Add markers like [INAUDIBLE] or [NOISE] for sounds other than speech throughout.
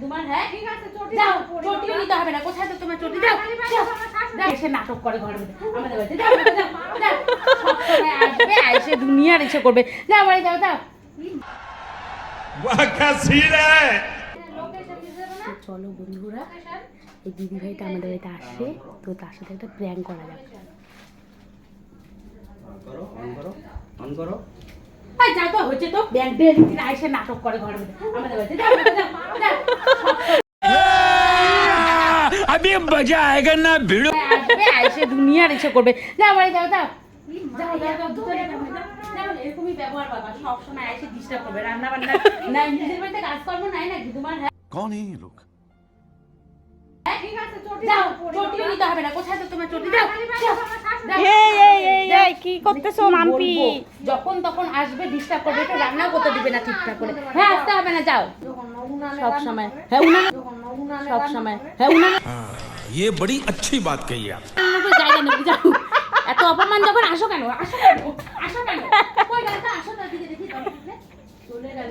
তোমার হ্যাঁ? ঠিক আছে চটি যাও চটিও নিতে হবে না। কোথায় তো তোমার চটি? এসে নাটক করে ঘরে আমাদের বাড়িতে এসে দুনিয়ার ইচ্ছে করবে। যাও বাড়ি যাও যাও। চলো বন্ধুরা এই দিদি ভাইটা আমাদের বাড়িতে আসে তো তার সাথে একটা প্র্যাঙ্ক করা যাবে অন করো অন করো অন করো। হ্যাঁ, কোথায় যাই তো হচ্ছে তো। ব্যাংক ডেলি দিন আইসে নাটক করে ঘরে আমাদের বাড়িতে আমি মজা আয়েগা না ভিড়ো। হ্যাঁ, আসবে আইসে দুনিয়ার এসে করবে। যা বাড়ি যাও যাও। এরকমই ব্যবহার বাবা সবসময় আইসে ডিস্টার্ব করবে। রান্না বান্না না নিজের বাড়িতে কাজ করব নাই না তোমার হ্যাঁ। কোন এই লোক? যাও চটিও নিতে হবে না। কোথায় তো তোমার চটি? যাও কি করতেছো কি মাম্পি বলবো? যখন তখন আসবে ডিস্টার্ব করবে একটু রান্না করতে দিবে না ঠিকঠাক করে হ্যাঁ আসতে হবে না যাও যখন উনানে সব রান্না সময় করে, হ্যাঁ উনানে যখন উনানে সব রান্না সময় করে। হ্যাঁ উনানে ये बड़ी अच्छी बात कही आप তো জায়গা নেই যাও এত অপমান যখন আসো কেন আসো কেন আসো কেন কই গেল আসো না দিকে দেখি দরকার নেই। চলে গেল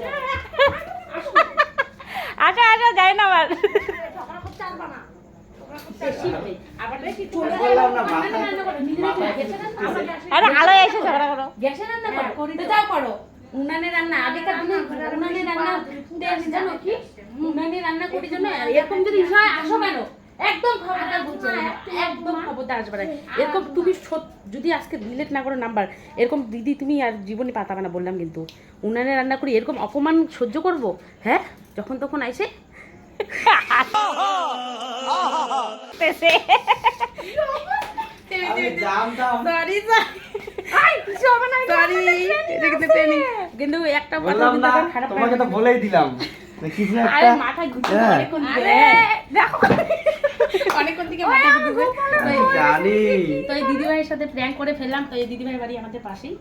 আচ্ছা আচ্ছা যাই না আবার আরে আলো এসে ঝগড়া করো রান্না করো তো যাও করো উনানে রান্না আগেকার দিনে উনানে রান্না জানো কি উনানে রান্না করি জন্য এরকম যদি হয় আসো কেন একদম তুমি যদি আজকে ডিলিট না করো নাম্বার এরকম দিদি তুমি আর জীবনে পাতাবে না বললাম কিন্তু উনানে রান্না করি। এরকম অপমান সহ্য করব হ্যাঁ যখন তখন আইসে কিন্তু একটা তোমাকে তো বলেই দিলাম। কিছু একটা মাথায় হ্যাঁ। অনেকক্ষণ থেকে জানি। তো এই দিদিভাইয়ের সাথে প্র্যাঙ্ক করে ফেললাম। তো এই দিদিভাইয়ের বাড়ি আমাদের পাশেই।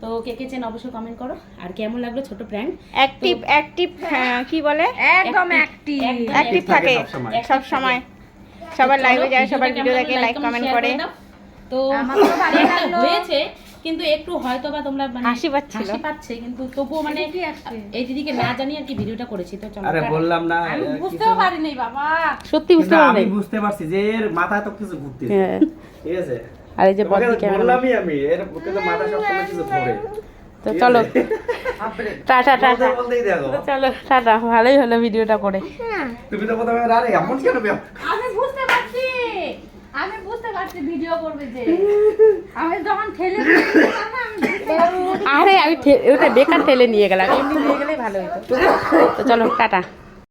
তো কে কে চেন অবশ্যই কমেন্ট করো। আর কেমন লাগল ছোট প্র্যাঙ্ক অ্যাক্টিভ অ্যাক্টিভ কি বলে? একদম অ্যাক্টিভ অ্যাক্টিভ থাকে সবসময়। সব সময় সবার লাইভে যায় সবার ভিডিও দেখে লাইক কমেন্ট করে তো আমাদেরও ভালো লাগল। হয়েছে কিন্তু একটু হয়তো বা তোমরা মানে হাসি পাচ্ছিল। হাসি পাচ্ছে কিন্তু তবুও মানে এই দিদিকে না জানি আর কি ভিডিওটা করেছি তো চলো আরে। বললাম না আমি বুঝতেও কিছু- পারিনি বাবা সত্যি বুঝতে পারবে আমি বুঝতে পারছি যে এর মাথায় তো কিছু ঘুরতেছে হ্যাঁ। ঠিক আছে আর এই যে বড়দি ক্যামেরা বললামই আমি এর কিন্তু মাথা সবসময় কিছু ধরে তো চলো? টাটা টাটা চলো টাটা ভালোই হলো ভিডিওটা করে তুমি তো প্রথমে আরে এমন কেন? আমি বুঝতে পারছি আমি বুঝতে পারছি ভিডিও করবে যে। [LAUGHS] আমি যখন ঠেলে দিয়েছিলাম না, আমি বুঝতে পারছি। আরে আমি ঠে- ওটা বেকার ঠেলে নিয়ে গেলাম। এমনি নিয়ে গেলেই ভালো হতো। তো চলো টাটা।